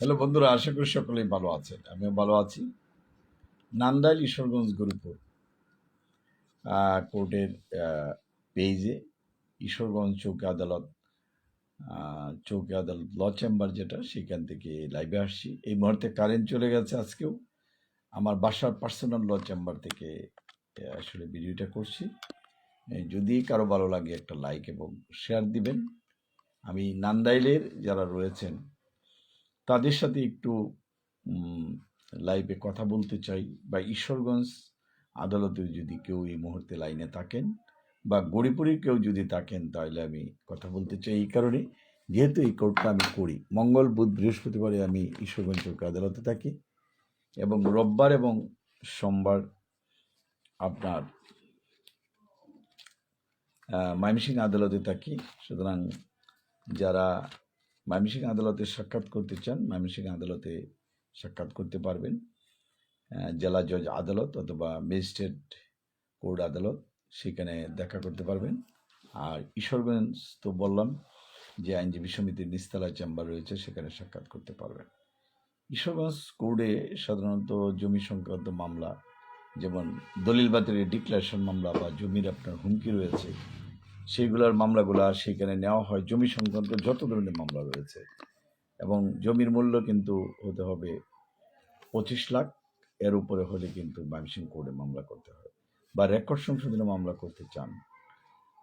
Hello বন্ধুরা, আশা করি সকলেই ভালো আছেন। আমিও ভালো আছি। নান্দাইল ঈশ্বরগঞ্জ গরিপুর কোর্টের পেজে ঈশ্বরগঞ্জ চৌকি আদালত চৌকি আদালত ল চেম্বার যেটা, সেখান থেকে লাইভে আসছি। এই মুহূর্তে কারেন্ট চলে গেছে আজকেও। আমার বাসার পার্সোনাল ল চেম্বার থেকে আসলে ভিডিওটা করছি। যদি কারও ভালো লাগে একটা লাইক এবং শেয়ার দিবেন। আমি নান্দাইলের যারা রয়েছেন তাদের সাথে একটু লাইভে কথা বলতে চাই বা ঈশ্বরগঞ্জ আদালতে যদি কেউ এই মুহূর্তে লাইনে থাকেন বা গড়িপুরে কেউ যদি থাকেন তাহলে আমি কথা বলতে চাই এই কারণে। যেহেতু এই কোর্টটা আমি করি, মঙ্গল, বুধ, বৃহস্পতিবারে আমি ঈশ্বরগঞ্জ চৌকি আদালতে থাকি এবং রোববার এবং সোমবার আপনার ময়মনসিংহ আদালতে থাকি। সুতরাং যারা ময়মনসিংহ আদালতে সাক্ষাৎ করতে চান ময়মনসিংহ আদালতে সাক্ষাৎ করতে পারবেন। জেলা জজ আদালত অথবা ম্যাজিস্ট্রেট কোর্ট আদালত সেখানে দেখা করতে পারবেন। আর ঈশ্বরগঞ্জ তো বললাম যে আইনজীবী সমিতির নিস্তালা চেম্বার রয়েছে, সেখানে সাক্ষাৎ করতে পারবেন। ঈশ্বরগঞ্জ কোর্টে সাধারণত জমি সংক্রান্ত মামলা, যেমন দলিল বাতিলের ডিক্লারেশন মামলা বা জমির আপনার হুমকি রয়েছে সেইগুলোর মামলাগুলো সেখানে নেওয়া হয়। জমি সংক্রান্ত যত ধরনের মামলা রয়েছে। এবং জমির মূল্য কিন্তু হতে হবে পঁচিশ লাখ। এর উপরে হলে কিন্তু ময়মনসিংহ কোর্টে মামলা করতে হয়। বা রেকর্ড সংশোধনের মামলা করতে চান।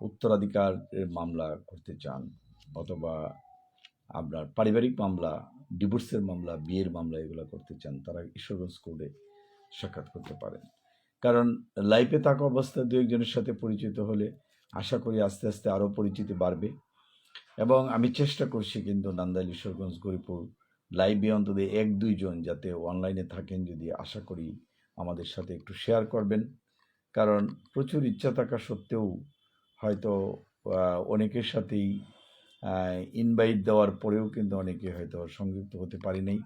উত্তরাধিকারের মামলা করতে চান। অথবা আপনার পারিবারিক মামলা, ডিভোর্সের মামলা, বিয়ের মামলা এগুলো করতে চান, তারা ঈশ্বরগঞ্জ কোর্টে সাক্ষাৎ করতে পারেন। কারণ লাইফে থাকা অবস্থায় দু একজনের সাথে পরিচিত হলে আশা করি আস্তে আস্তে আরও পরিচিতি বাড়বে। এবং আমি চেষ্টা করছি কিন্তু নান্দাইল ঈশ্বরগঞ্জ, গরিপুর লাইভে অন্তত এক দুইজন যাতে অনলাইনে থাকেন যদি আশা করি আমাদের সাথে একটু শেয়ার করবেন। কারণ প্রচুর ইচ্ছা থাকা সত্ত্বেও হয়তো অনেকের সাথেই ইনভাইট দেওয়ার পরেও কিন্তু অনেকে হয়তো সংযুক্ত হতে পারি নাই।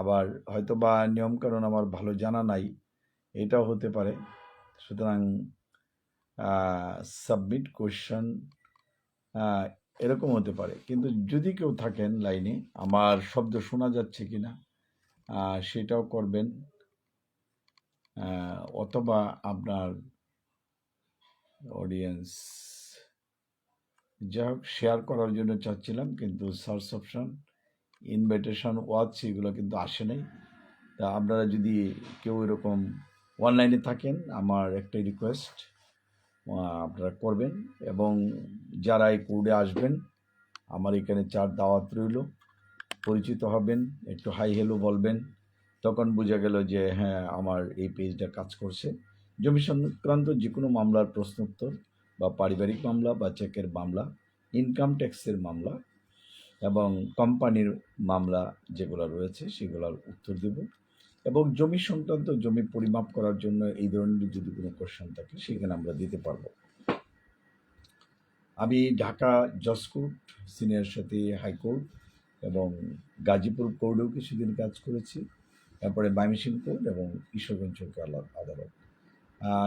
আবার হয়তো বা নিয়মকানুন আমার ভালো জানা নাই, এটাও হতে পারে। সুতরাং সাবমিট কোয়েশ্চন এরকম হতে পারে। কিন্তু যদি কেউ থাকেন লাইনে, আমার শব্দ শোনা যাচ্ছে কি না সেটাও করবেন অথবা আপনার অডিয়েন্স যাই হোক শেয়ার করার জন্য চাচ্ছিলাম, কিন্তু সার্চ অপশন ইনভাইটেশন ওয়াচ এগুলো কিন্তু আসে নাই। তা আপনারা যদি কেউ এরকম অনলাইনে থাকেন, আমার একটাই রিকোয়েস্ট আপনারা করবেন এবং যারা এই কোর্টে আসবেন, আমার এখানে চার দাওয়াত রইল। পরিচিত হবেন, একটু হাই হেলো বলবেন, তখন বোঝা গেল যে হ্যাঁ আমার এই পেজটা কাজ করছে। জমি সংক্রান্ত যে কোনো মামলার প্রশ্নোত্তর বা পারিবারিক মামলা বা চেকের মামলা, ইনকাম ট্যাক্সের মামলা এবং কোম্পানির মামলা যেগুলো রয়েছে, সেগুলোর উত্তর দেব। এবং জমি সংক্রান্ত জমি পরিমাপ করার জন্য এই ধরনের যদি কোনো কোশ্চেন থাকে, সেখানে আমরা দিতে পারব। আমি ঢাকা জজ কোর্ট সিনিয়র সাথে হাইকোর্ট এবং গাজীপুর কোর্টেও কিছুদিন কাজ করেছি। তারপরে ময়মনসিংহ কোর্ট এবং আলা- আদালত।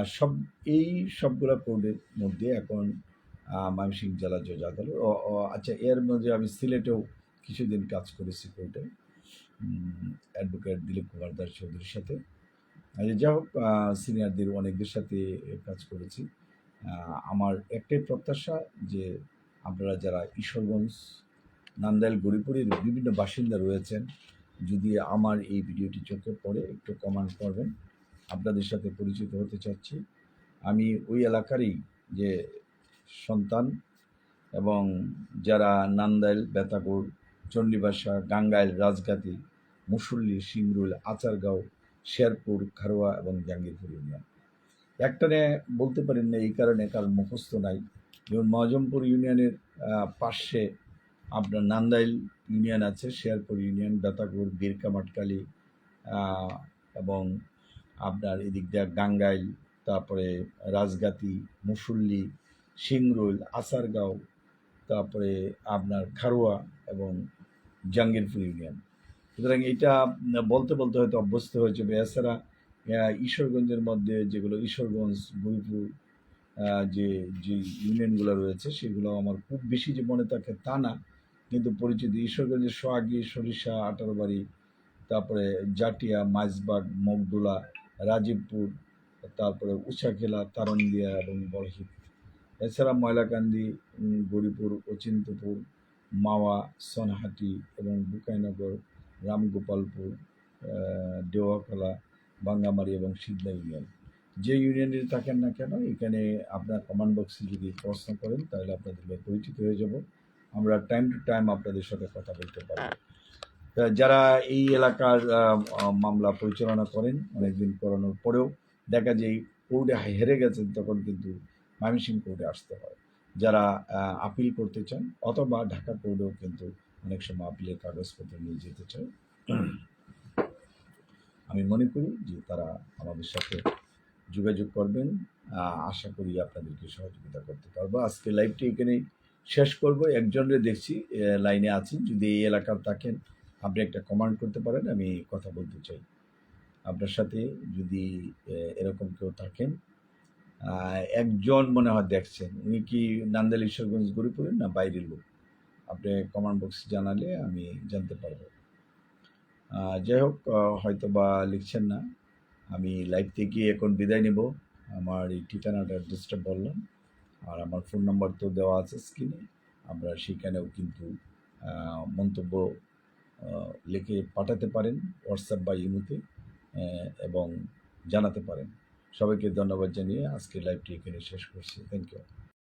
সব, এই সবগুলো কোর্টের মধ্যে এখন ময়মনসিংহ জেলা জজ আদালত আচ্ছা এর মধ্যে আমি সিলেটেও কিছুদিন কাজ করেছি কোর্টে অ্যাডভোকেট দিলীপ কুমার দাস চৌধুরীর সাথে। আর যা হোক সিনিয়রদের অনেকদের সাথে কাজ করেছি। আমার একটাই প্রত্যাশা যে আপনারা যারা ঈশ্বরগঞ্জ, নান্দাইল গরিপুরের বিভিন্ন বাসিন্দা রয়েছেন, যদি আমার এই ভিডিওটি চোখে পড়ে, একটু কমেন্ট করবেন। আপনাদের সাথে পরিচিত হতে চাচ্ছি। আমি ওই এলাকারই যে সন্তান এবং যারা নান্দাইল বেতাগুড় চণ্ডীবাসা, গাঙ্গাইল রাজগাতি মুসল্লি সিংরুল আচারগাঁও, শেরপুর, খারোয়া এবং জাঙ্গিরপুর ইউনিয়ন। একটানে বলতে পারেন না এই কারণে, কারণ মুখস্থ নাই। যেমন মজমপুর ইউনিয়নের পাশে আপনার নান্দাইল ইউনিয়ন আছে, শেরপুর ইউনিয়ন, বেতাগুড় বীরকামাটকালি এবং আপনার এদিক দিয়ে গাঙ্গাইল, তারপরে রাজগাতি মুসল্লি সিংরুল আসারগাঁও তারপরে আপনার খারোয়া এবং জাঙ্গিরপুর ইউনিয়ন। সুতরাং এটা বলতে বলতে হয়তো অভ্যস্ত হয়েছে এছাড়া ঈশ্বরগঞ্জের মধ্যে যেগুলো ঈশ্বরগঞ্জ গুরুপুর যে যে ইউনিয়নগুলো রয়েছে, সেগুলো আমার খুব বেশি যে মনে থাকে তা না। কিন্তু পরিচিত ঈশ্বরগঞ্জের সোহাগী, সরিষা আটারবাড়ি তারপরে জাটিয়া, মাইজবাগ, মগডোলা, রাজীবপুর, তারপরে উষাখেলা তারন্দিয়া এবং বরহিত এছাড়া ময়লাকান্দি গৌরীপুর অচিন্তপুর মাওয়া, সনহাটি এবং বুকাইনগর রামগোপালপুর দেওয়াকলা বাঙ্গামারি এবং সিদলা ইউনিয়ন। যে ইউনিয়নে থাকেন না কেন, এখানে আপনার কমান্ড বক্সে যদি প্রশ্ন করেন, তাহলে আপনাদের পরিচিত হয়ে যাব। আমরা টাইম টু টাইম আপনাদের সাথে কথা বলতে পারব। তা যারা এই এলাকার মামলা পরিচালনা করেন, অনেকদিন করানোর পরেও দেখা যায়, কোর্টে হেরে গেছেন, তখন কিন্তু ময়মনসিংহ কোর্টে আসতে হয়। যারা আপিল করতে চান, অথবা ঢাকা কোর্টেও কিন্তু অনেক সময় আপিলের কাগজপত্র নিয়ে যেতে চায় আমি মনে করি যে তারা আমাদের সাথে যোগাযোগ করবেন। আশা করি আপনাদেরকে সহযোগিতা করতে পারব। আজকে লাইভটি এখানেই শেষ করব। একজনের দেখছি লাইনে আছি যদি এই এলাকার থাকেন, আপনি একটা কমান্ড করতে পারেন, আমি কথা বলতে চাই। আপনার সাথে যদি এরকম কেউ থাকেন একজন মনে হয় দেখছেন। উনি কি নান্দাল ঈশ্বরগঞ্জ গরিপুরের না বাইরের লোক? আপনি কমান্ড বক্সে জানালে আমি জানতে পারব। যাই হোক হয়তো বা লিখছেন না। আমি লাইভ থেকে এখন বিদায় নেব। আমার এই ঠিকানাটা অ্যাড্রেসটা বললাম আর আমার ফোন নাম্বার তো দেওয়া আছে স্ক্রিনে আমরা সেখানেও কিন্তু মন্তব্য লিখে পাঠাতে পারেন হোয়াটসঅ্যাপ বা ইমোতে এবং জানাতে পারেন। সবাইকে ধন্যবাদ জানিয়ে আজকে লাইভটি এখানে শেষ করছি। Thank you